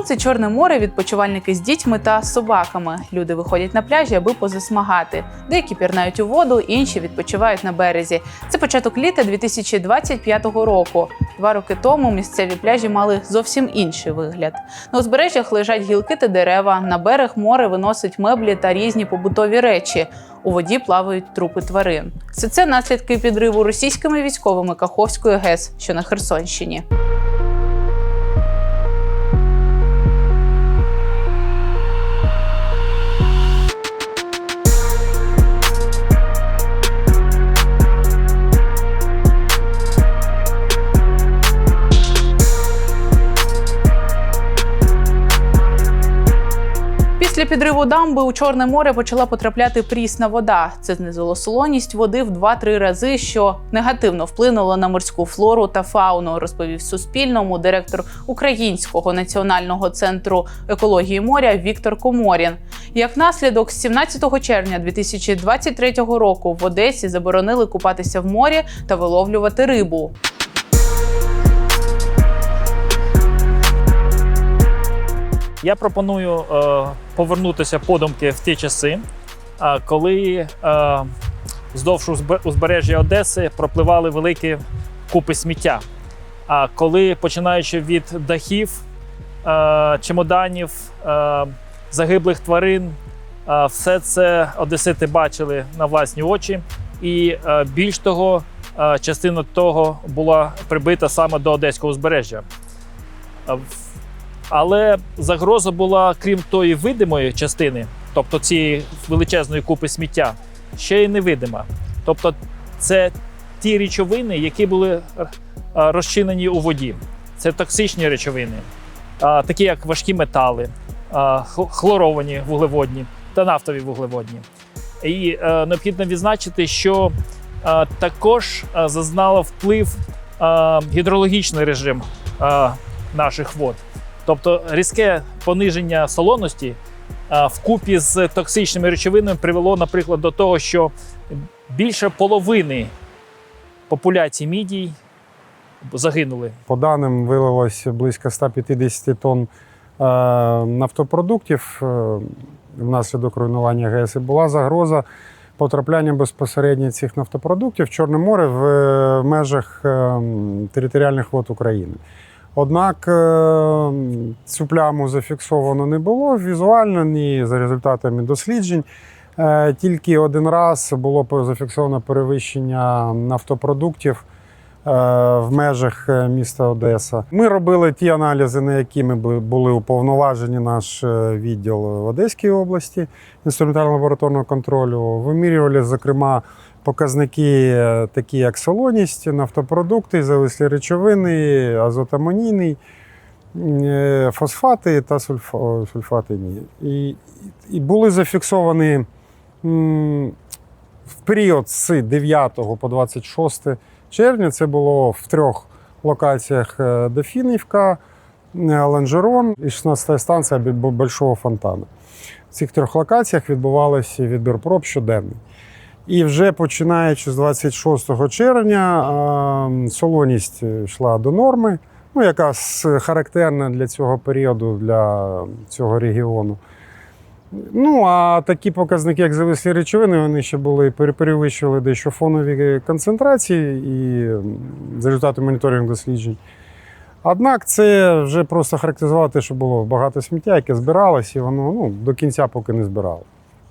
Сезон це Чорне море, відпочивальники з дітьми та собаками. Люди виходять на пляжі, аби позасмагати. Деякі пірнають у воду, інші відпочивають на березі. Це початок літа 2025 року. Два роки тому місцеві пляжі мали зовсім інший вигляд. На узбережжях лежать гілки та дерева. На берег море виносить меблі та різні побутові речі. У воді плавають трупи тварин. Все це наслідки підриву російськими військовими Каховської ГЕС, що на Херсонщині. Підриву дамби у Чорне море почала потрапляти прісна вода. Це знизило солоність води в 2-3 рази, що негативно вплинуло на морську флору та фауну, розповів Суспільному директор Українського національного центру екології моря Віктор Коморін. Як наслідок, з 17 червня 2023 року в Одесі заборонили купатися в морі та виловлювати рибу. Я пропоную е, повернутися подумки в ті часи, е, коли е, вздовж узбе- узбережжя Одеси пропливали великі купи сміття. А коли починаючи від дахів, чемоданів, загиблих тварин, все це одесити бачили на власні очі. І більш того, частина того була прибита саме до одеського узбережжя. Але загроза була, крім тої видимої частини, тобто цієї величезної купи сміття, ще й невидима. Тобто, це ті речовини, які були е, розчинені у воді. Це токсичні речовини, такі як важкі метали, хлоровані вуглеводні та нафтові вуглеводні. І е, необхідно відзначити, що е, також зазнала вплив гідрологічний режим наших вод. Тобто різке пониження солоності вкупі з токсичними речовинами привело, наприклад, до того, що більше половини популяції мідій загинули. По даним вилилось близько 150 тонн е, нафтопродуктів е, внаслідок руйнування ГЕС. Була загроза потрапляння безпосередньо цих нафтопродуктів в Чорне море в е, межах територіальних вод України. Однак е, цю пляму зафіксовано не було візуально, ні за результатами досліджень. Е, Тільки один раз було зафіксовано перевищення нафтопродуктів е, в межах міста Одеса. Ми робили ті аналізи, на які ми були уповноважені наш відділ в Одеській області інструментально-лабораторного контролю. Вимірювали, зокрема, показники, е, такі як солоність, нафтопродукти, завислі речовини, азотамонійний, е, фосфати та сульф- сульфати. І, і були зафіксовані в період з 9 по 26 червня. Це було в трьох локаціях е, Дофінівка, Ланжерон і 16 станція Большого фонтану. В цих трьох локаціях відбувався відбір проб щоденний. І вже починаючи з 26 червня е, солоність йшла до норми, ну, яка характерна для цього періоду, для цього регіону. Ну, а такі показники, як завислі речовини, вони ще були перевищували дещо фонові концентрації і за результатом моніторингу досліджень. Однак це вже просто характеризувати, що було багато сміття, яке збиралось, і воно ну, до кінця поки не збирало,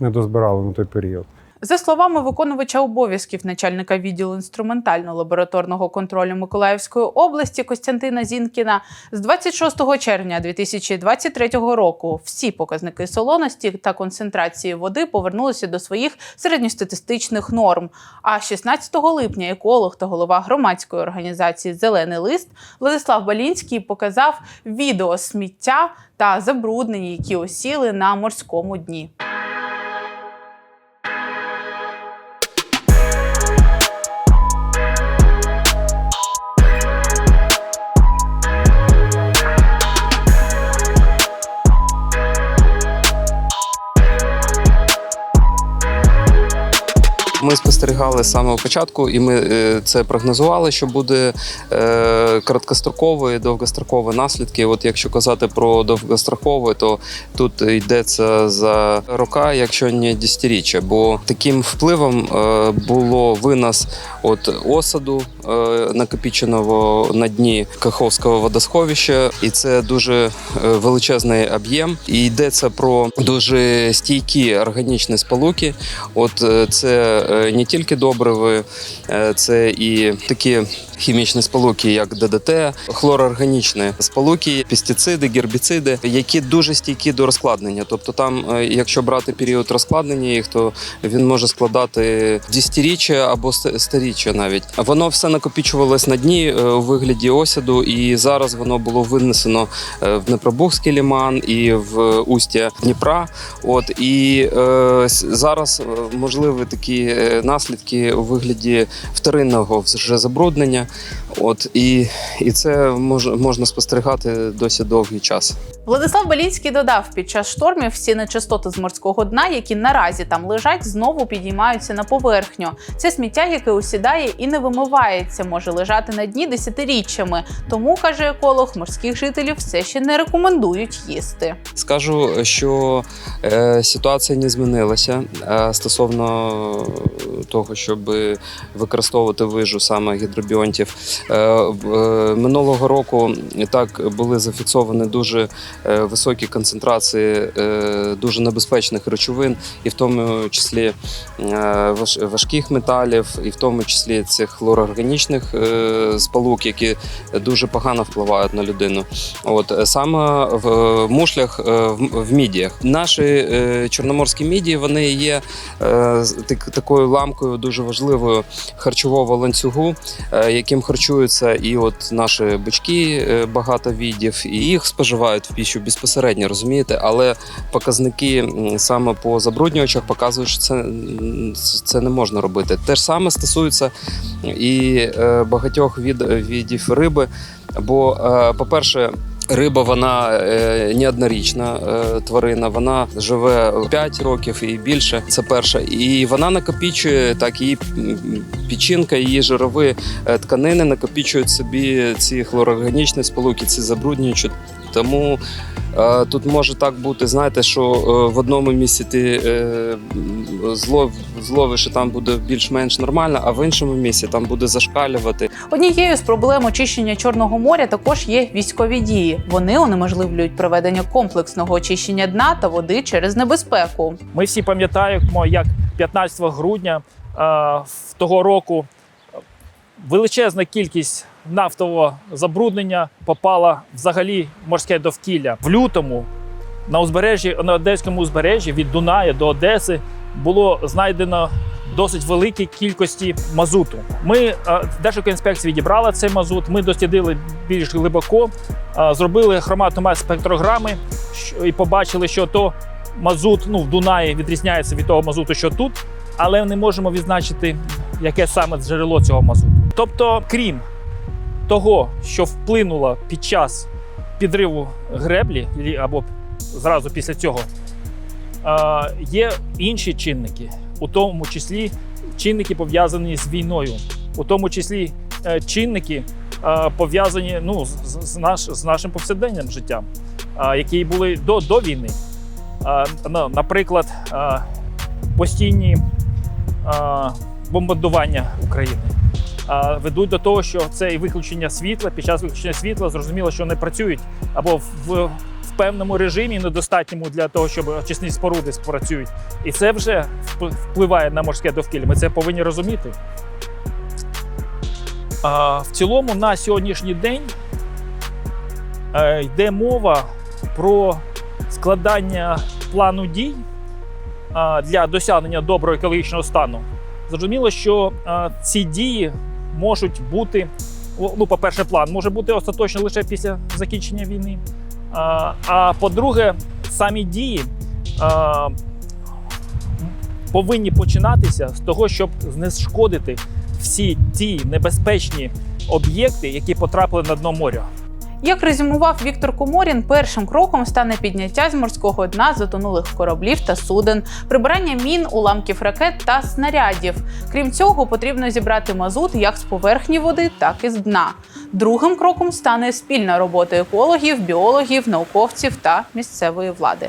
не дозбирало на той період. За словами виконувача обов'язків начальника відділу інструментально-лабораторного контролю Миколаївської області Костянтина Зінкіна, з 26 червня 2023 року всі показники солоності та концентрації води повернулися до своїх середньостатистичних норм. А 16 липня еколог та голова громадської організації Зелений лист Владислав Балінський показав відео сміття та забруднення, які осіли на морському дні. Ми спостерігали з самого початку, і ми е, це прогнозували, що буде е, короткострокові і довгострокові наслідки. От якщо казати про довгострокові, то тут йдеться за рока, якщо не десятиріччя. Бо таким впливом е, було винос от осаду накопіченого на дні Каховського водосховища, і це дуже величезний об'єм. І йдеться про дуже стійкі органічні сполуки. От це не тільки добриви, е, це і такі хімічні сполуки, як ДДТ, хлороорганічні сполуки, пестициди, гербіциди, які дуже стійкі до розкладнення. Тобто, там, е, якщо брати період розкладнення їх, то він може складати десятиріччя або ст- сторіччя навіть. Воно все накопічувалось на дні е, у вигляді осяду, і зараз воно було винесено е, в Днепробухський ліман і в устя Дніпра. От і е, зараз можливі такі наслідки у вигляді вторинного вже забруднення. От і, і це мож, можна спостерігати досить довгий час. Владислав Белінський додав, під час штормів всі нечистоти з морського дна, які наразі там лежать, знову підіймаються на поверхню. Це сміття, яке усідає і не вимивається, може лежати на дні десятиріччями. Тому каже еколог, морських жителів все ще не рекомендують їсти. Скажу, що е, ситуація не змінилася е, стосовно того, щоб використовувати вижу саме гідробіонтів. Е, е, минулого року так були зафіксовані дуже високі концентрації е, дуже небезпечних речовин, і в тому числі е, важких металів, і в тому числі цих хлороорганічних е, сполук, які дуже погано впливають на людину. От е, саме в е, мушлях, е, в, мідіях. Наші е, чорноморські мідії вони є е, такою ламкою дуже важливою харчового ланцюгу, е, яким харчуються і от наші бички, е, багато видів, і їх споживають піщу безпосередньо, розумієте? Але показники саме по забруднювачах показують, що це, це не можна робити. Те ж саме стосується і е, багатьох від, видів риби. Бо, е, по-перше, Риба вона е, не однорічна е, тварина, вона живе 5 років і більше. Це перша. І вона накопічує так, її печінка, її жирові е, тканини накопічують собі ці хлороорганічні сполуки, ці забруднюючі. Тому тут може так бути, знаєте, що е, в одному місці ти е, злов, зловиш, і там буде більш-менш нормально, а в іншому місці там буде зашкалювати. Однією з проблем очищення Чорного моря також є військові дії. Вони унеможливлюють проведення комплексного очищення дна та води через небезпеку. Ми всі пам'ятаємо, як 15 грудня е, того року величезна кількість нафтового забруднення попала взагалі морське довкілля. В лютому на узбережжі на Одеському узбережжі від Дуная до Одеси було знайдено досить великі кількості мазуту. Ми е, Держекоінспекція відібрала цей мазут. Ми дослідили більш глибоко, е, зробили хроматомат спектрограми і побачили, що то мазут ну, в Дунаї відрізняється від того мазуту, що тут, але не можемо відзначити, яке саме джерело цього мазуту. Тобто, крім того, що вплинуло під час підриву греблі або зразу після цього, є інші чинники, у тому числі чинники пов'язані з війною, у тому числі е, чинники пов'язані ну, з, наш, з нашим повсякденним життям, які були до, до війни. Наприклад, постійні бомбардування України ведуть до того, що це і виключення світла. Під час виключення світла зрозуміло, що не працюють або в, певному режимі, недостатньому для того, щоб очисні споруди спрацюють. І це вже вп- впливає на морське довкілля. Ми це повинні розуміти. А, в цілому, на сьогоднішній день е, йде мова про складання плану дій для досягнення доброго екологічного стану. Зрозуміло, що ці дії можуть бути. Ну, по-перше, план може бути остаточно лише після закінчення війни. А, а по-друге, самі дії а, повинні починатися з того, щоб знешкодити всі ті небезпечні об'єкти, які потрапили на дно моря. Як резюмував Віктор Коморін, першим кроком стане підняття з морського дна затонулих кораблів та суден, прибирання мін, уламків ракет та снарядів. Крім цього, потрібно зібрати мазут як з поверхні води, так і з дна. Другим кроком стане спільна робота екологів, біологів, науковців та місцевої влади.